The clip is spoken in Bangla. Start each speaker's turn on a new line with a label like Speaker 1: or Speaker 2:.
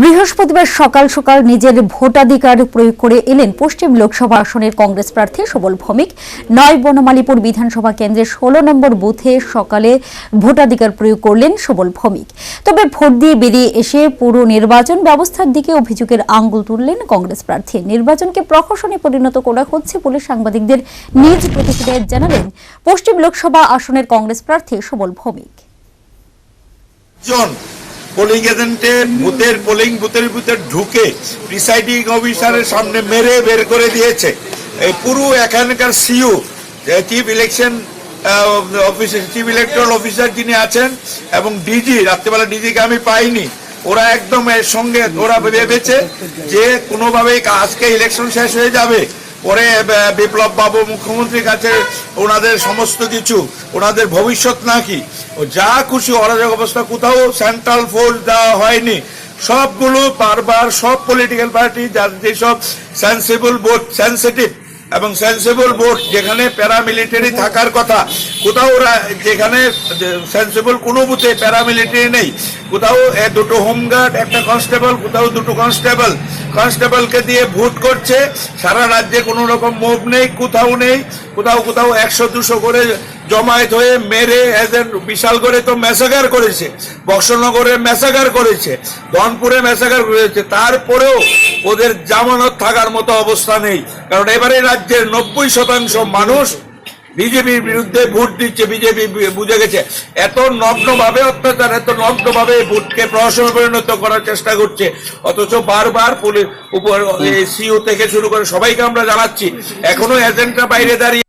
Speaker 1: বৃহস্পতিবার সকাল সকাল নিজের ভোটাধিকার প্রয়োগ করে এলেন পশ্চিম লোকসভা আসনের কংগ্রেস প্রার্থী সবল ভৌমিক। নয় বনমালীপুর বিধানসভা কেন্দ্রের ষোলো নম্বর বুথে সকালে ভোটাধিকার প্রয়োগ করলেন সবল ভৌমিক। তবে ভোট দিয়ে বেরিয়ে এসে পুরো নির্বাচন ব্যবস্থার দিকে অভিযোগের আঙ্গুল তুললেন কংগ্রেস প্রার্থী। নির্বাচনকে প্রহসনে পরিণত করা হচ্ছে বলে সাংবাদিকদের নিজ প্রতিক্রিয়ায় জানালেন পশ্চিম লোকসভা আসনের কংগ্রেস প্রার্থী সবল ভৌমিক।
Speaker 2: পোলিং এজেন্টে বুথের পোলিং বুথের ভিতরে ঢুকে প্রিসাইডিং অফিসারের সামনে মেরে বের করে দিয়েছে। এই পুরো এখানকার CEO chief election officer chief electoral officer যিনি আছেন এবং ডিজি রাত্রেবেলা ডিজিকে আমি পাইনি, ওরা একদম এর সঙ্গে ওরা ভেবেছে যে কোনোভাবেই আজকে ইলেকশন শেষ হয়ে যাবে। পরে বিপ্লব বাবু মুখ্যমন্ত্রীর কাছে ওনাদের সমস্ত কিছু, ওনাদের ভবিষ্যৎ নাকি? ও যা খুশি অরাজক অবস্থা, কোথাও সেন্ট্রাল ফোর্স দেওয়া হয়নি। সবগুলো বারবার, সব পলিটিক্যাল পার্টি যার যেসব সেন্সিবল বোর্ড সেন্সিটিভ এবং সেন্সেবল ভোট যেখানে প্যারামিলিটারি থাকার কথা, কোথাও ওরা যেখানে সেন্সেবল কোনো বুথে প্যারামিলিটারি নেই, কোথাও দুটো হোমগার্ড একটা কনস্টেবল কোথাও দুটো কনস্টেবল কনস্টেবলকে দিয়ে ভোট করছে, সারা রাজ্যে কোনো রকম মুভ নেই, কোথাও নেই, কোথাও কোথাও একশো, দুশো করে জমায়েত হয়ে মেরে এজেন্ট বিশাল করে তো মেসাগার করেছে। বক্সনগরে মেসাগার করেছে। ধনপুরে মেসাগার করেছে। তারপরেও ওদের জামানত থাকার মতো অবস্থা নেই। কারণ এবারে রাজ্যের নব্বই শতাংশ মানুষ বিজেপির বিরুদ্ধে ভোট দিচ্ছে, বিজেপি বুঝে গেছে। এত নগ্নভাবে অত্যাচার, এত নগ্নভাবে ভোটকে প্রহসনে পরিণত করার চেষ্টা করছে। অথচ বারবার পুলিশ উপর সিও থেকে শুরু করে সবাইকে আমরা জানাচ্ছি, এখনও এজেন্টরা বাইরে দাঁড়িয়ে